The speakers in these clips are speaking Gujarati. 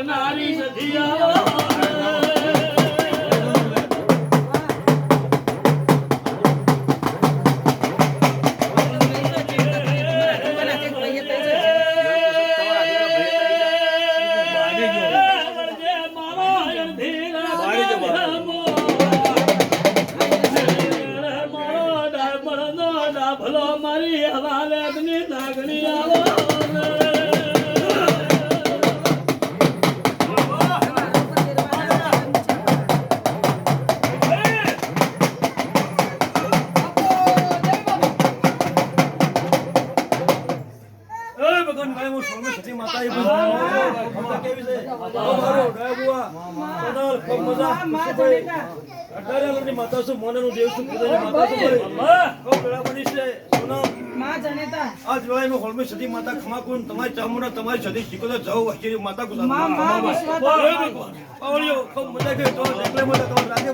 કરનારી સધિયા અઢારે માતા છું મોનેનું દેવ છું. માતા છું માતા ખમાકુન તમારી ચામુંડા તમારી સદી શીખોદર જાઓ વચ્ચેની માતા ગુજરાત મજા ગઈ તો રાગે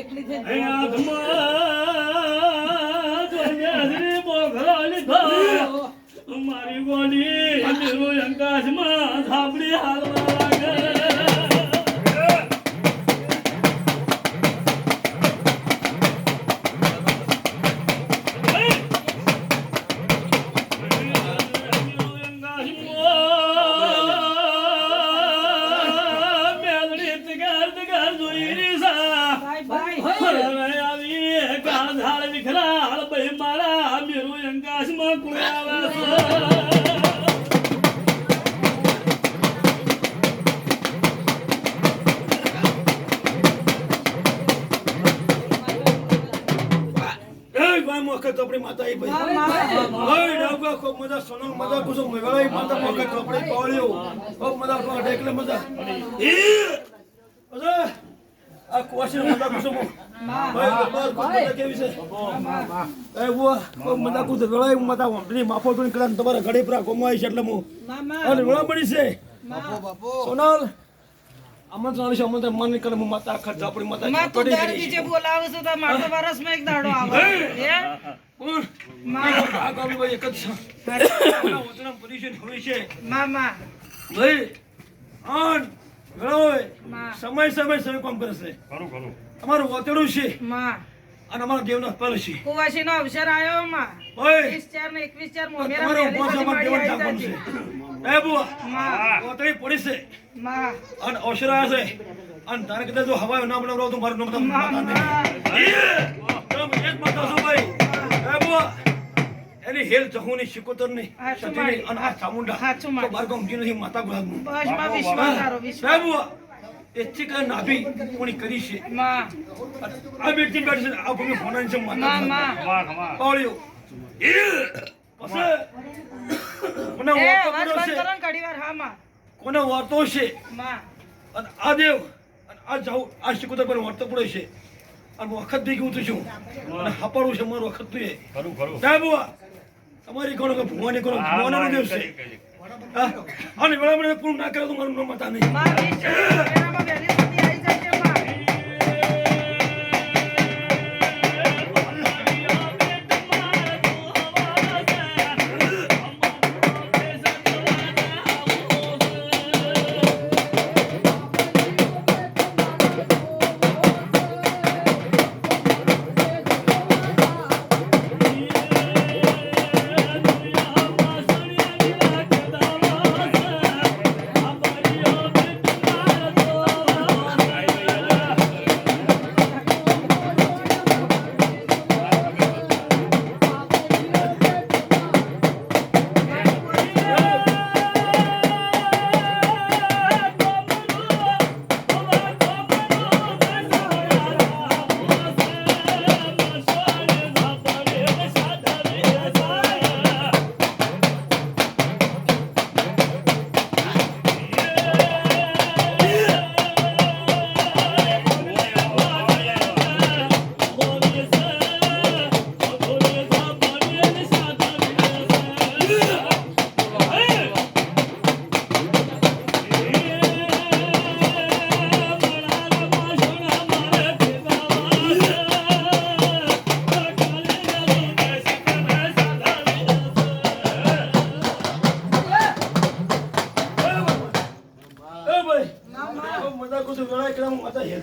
એકલી છે. મારી બોલી અંકાશમાં મોકે તો માતા ભાઈ માં. ડાબા ખૂબ મજા સોનો મજા કુસો મેવાઈ માતા મોકે તો પાળ્યો ખૂબ મજા કો ઢેકલે મજા. એ! અરે! આ કોશી મજા કુસો ભાઈ બરાબર મજા કેવી છે? એ બુઆ ખૂબ મજા કુસો વેળાઈ માતા ઓમની માફો તો કદાચ તમારા ઘડે પર છે એટલે હું. માં, માં. અને વેળા પડી છે. સોનલ આમંત્રણ છે આમંત્રણ મન કરે હું માતા આખા આપણી માતા માં, તું દર બીજે બોલાવે છે તો મારે તો વરસમાં એક દાડો આવે. હે? કોણમાં, આ ગામની ભાઈ એક જ છે વતનમ પોઝિશન હોય છે માં, માં. ભાઈ આનમાં. સમય સમય સમય કામ કરે છે અમારું વાતડું છે માં. અને અમારા દેવનો પલ છે કુવાસીનો અવસર આવ્યો માં વીસ ચાર ને એકવીસ ચાર મોમેરા. છે એ બુઆ માં, પડી છે. અને અવસર આવ્યો છે. અને તારે કદાચ જો હવા ના બનાવ તો મારું નામ તમને માતા એક માતા છો ભાઈ. એ બુઆ એની હેલ ચહુની શિકોતરની સતીની અને આ ચામુંડા. તો બાર ગામ જી નથી માતા ગુલાબનું બસમાં વિશ્વાસ કરો વિશ્વાસ. એથી કઈ નાભી કોણી કરી છે. માં. આ બેટી બેઠી છે આ ભૂમિ હોનાની છે માં માતા માં. પાવળ્યો. એ! કોને વર્તો છે? હા કોને વાર્તો છે? માં. અને આ દેવ અને આ જાવ આ શિકોતર પર વર્તો પડ્યો છે. અને હું વખત ભેગી ઉતરું છું. અને હપાડું છે મારું વખત તું એ. સાહેબ તમારી કોણ કે ભગવાનની કોણ? ભગવાનનો દેવ છે. હા? અને વેળા પૂર્ણ ના કરે તો મારું નામ માતા નહીં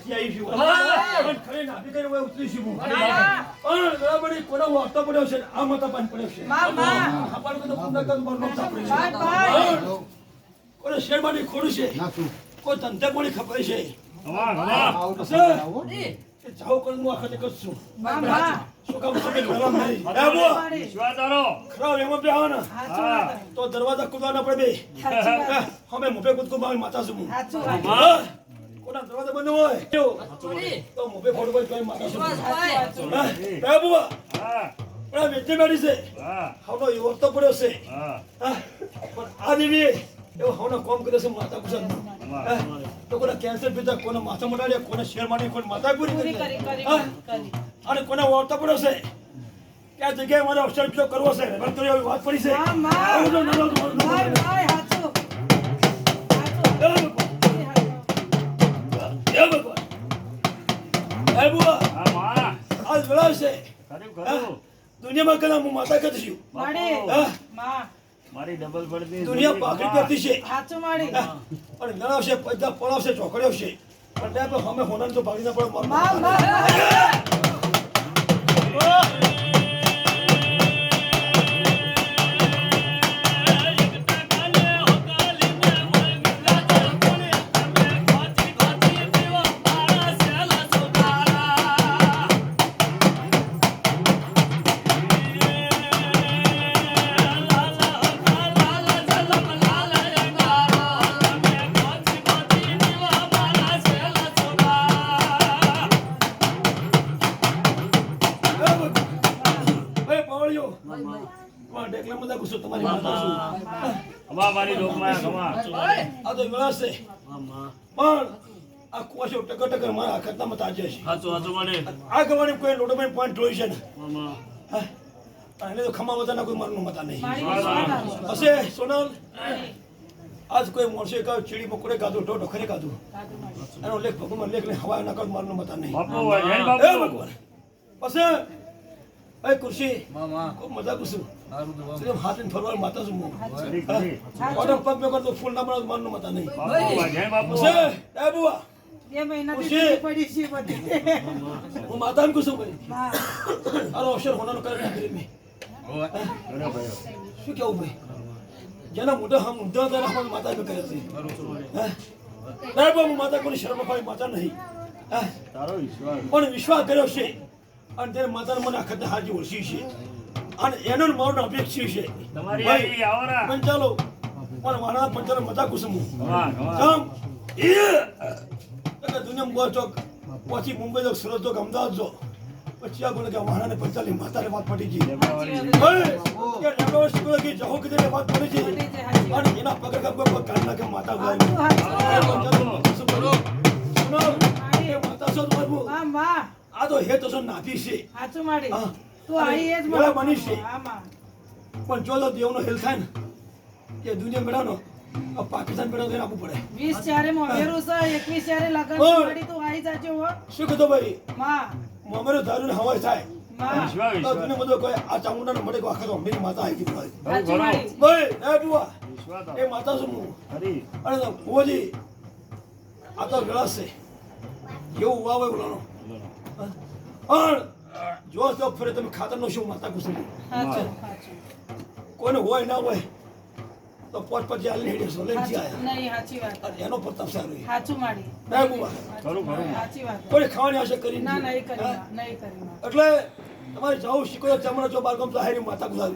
હું આવી છું પણ ખરી નાભી કરીને હું ઉતરી છું પણ બરાબર કોને હું પડ્યો છે આ માતા પાન પડ્યો છે. આપણને. કોને ખોડું કોઈ ધંધે કોની ખબર છે? જાઓ કરીને હું આખા શું કામ નહીં. ખરાબ એમાં બે આવો ને તો દરવાજા ખુલવા પડે બે. અમે મોભે કૂદકો મારી માતા છું હું. હાચું વાત હા? કોના દરવાજા બંધ હોય. તો મોભે ફોડ હોય તોય માતા છું હું. હાચું વાત હા? એ હા પણ આ વેચી છે. હા. હવનો એવો તો પડ્યો છે. હા. હા? પણ આ દેવી એવો હવનો કોમ કરે છે માતા કુસન તો કોને કેન્સર પીતા કોને માથા મટાડ્યા કોને શેર મારી કોને માથા પૂરી કરી અને કોને વાર્તા પડ્યો છે? ક્યાં જગ્યાએ મારે ઉપયોગ કરવો છે? વાત પડી છે. છે દુનિયામાં કલા હું માતા કરી છું મારી ડબલ પડતી દુનિયા પાકડી કરતી છે સાચું માડી પણ અને નણાવશે પૈસા પડાવશે છે પણ ત્યાં તો અમે હોનાને તો ભાગી ના પડે તો મળશે. પણ આ કોશો ટકર ટકર મારા ખાતામાં તાજે છે. હાચો હાચો મને. આ ગવાની કોઈ લોટોમાં પોઈન્ટ જોઈ છે ને? મામા હા? તો ખમા મતાના કોઈ મારનું મતા નહીં હશે સોનલ? આજ કોઈ મોણસે કાવ ચીડી પકોડે કાધું ઢો ખરે કાધું એનો લેખ ભગવાન લેખ ને હવા ના કર મારનું મતા નહીં બાપુ હે બાપુ. ભગવાન. પછી એ ખુરશી. ખૂબ મજા કુસુમ સિર્ફ હાથીને ફરવા માતા છું ઓટમ પગ મેં કરતો ફૂલ ના બનાવ મારનું માતા નહીં. એ હું માતાને કુસુમ ભાઈ. માં આનો અવસર હોનાનો કરે ના કરી મેં. શું કેવું ભાઈ? જેના મોઢા હમ ઊંધા હતા એના માતા બી કરે છે. હે? ના માતા કોઈ શરમ અપાય માતા નહીં. હે? તારો વિશ્વાસ. પણ વિશ્વાસ કર્યો છે. અને ત્યારે માતા મને આખત હાજી ઓળખી છે. અને એનો ને મારું અપેક્ષી છે. પણ ભાઈ, પંચાલો પણ મારા પંચાલ મજા કુસુમ. કામ એ! દુનિયા બહુ ચોક. પછી મુંબઈ ચોક સુરત ચોક અમદાવાદ જો પછી આ બોલે કે મારાને પંચાલી માતાને વાત પડી ગઈ કે કે જહો કે વાત પડી ગઈ છે અને એના પગ પગ પગ કાઢ નાખે માતા હાચું, હાચું. માં માં આ તો હે તો શું નાભી છે? હાચું માડી. હા. આઈ એ જ પેલા બની છે. પણ જો તો દેવનો હેલ થાય ને એ દુનિયા મેળાનો આ પાકિસ્તાન મેળા થઈને આપવું પડે. વીસ ચારે મોમેરું છે એકવીસ ચારે લગન. માડી તું આઈ જાજો હો. શું કીધું ભાઈ? માં. મોમેરો ધારું હવાય થાય. તો તો માતા તો તો પણ જો તો ફરે તમે ખાતરનો શું માતા હાચું કોઈને હોય ના હોય તો પોત પછી હાલી હેડે સો લઈ. જાય. નહીં સાચી વાત. એનો પ્રતાપ સારો સાચું માડી. ના બુવા. ખરું ખરું. સાચી વાત. કોઈ ખાવાની આશા કરી ના ના નહીં કરી નહીં કરી એટલે તમારે જવું શીખો ચમડા ચો બાર ગમતો હારી માતા કુસુમ.